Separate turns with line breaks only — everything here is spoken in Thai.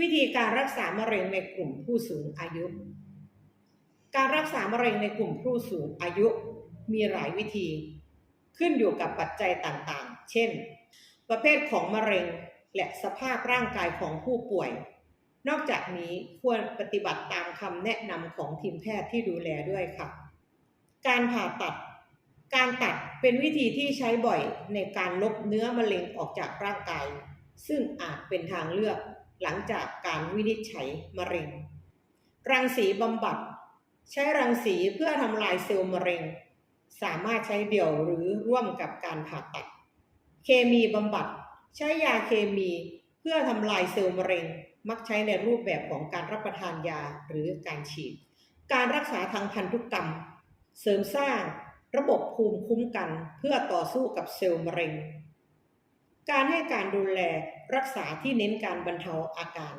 วิธีการรักษามะเร็งในกลุ่มผู้สูงอายุ การรักษามะเร็งในกลุ่มผู้สูงอายุมีหลายวิธี ขึ้นอยู่กับปัจจัยต่างๆ เช่น ประเภทของมะเร็งและสภาพร่างกายของผู้ป่วย นอกจากนี้ควรปฏิบัติตามคำแนะนำของทีมแพทย์ที่ดูแลด้วยค่ะ การผ่าตัด การตัดเป็นวิธีที่ใช้บ่อยในการลบเนื้อมะเร็งออกจากร่างกาย ซึ่งอาจเป็นทางเลือก หลังจากการวินิจฉัยมะเร็ง รังสีบำบัด ใช้รังสีเพื่อทำลายเซลล์มะเร็ง สามารถใช้เดี่ยวหรือร่วมกับการผ่าตัด เคมีบำบัด ใช้ยาเคมีเพื่อทำลายเซลล์มะเร็ง มักใช้ในรูปแบบของการรับประทานยาหรือการฉีด การรักษาทางพันธุกรรม เสริมสร้างระบบภูมิคุ้มกันเพื่อต่อสู้กับเซลล์มะเร็ง การให้การดูแลรักษาที่เน้นการบรรเทาอาการ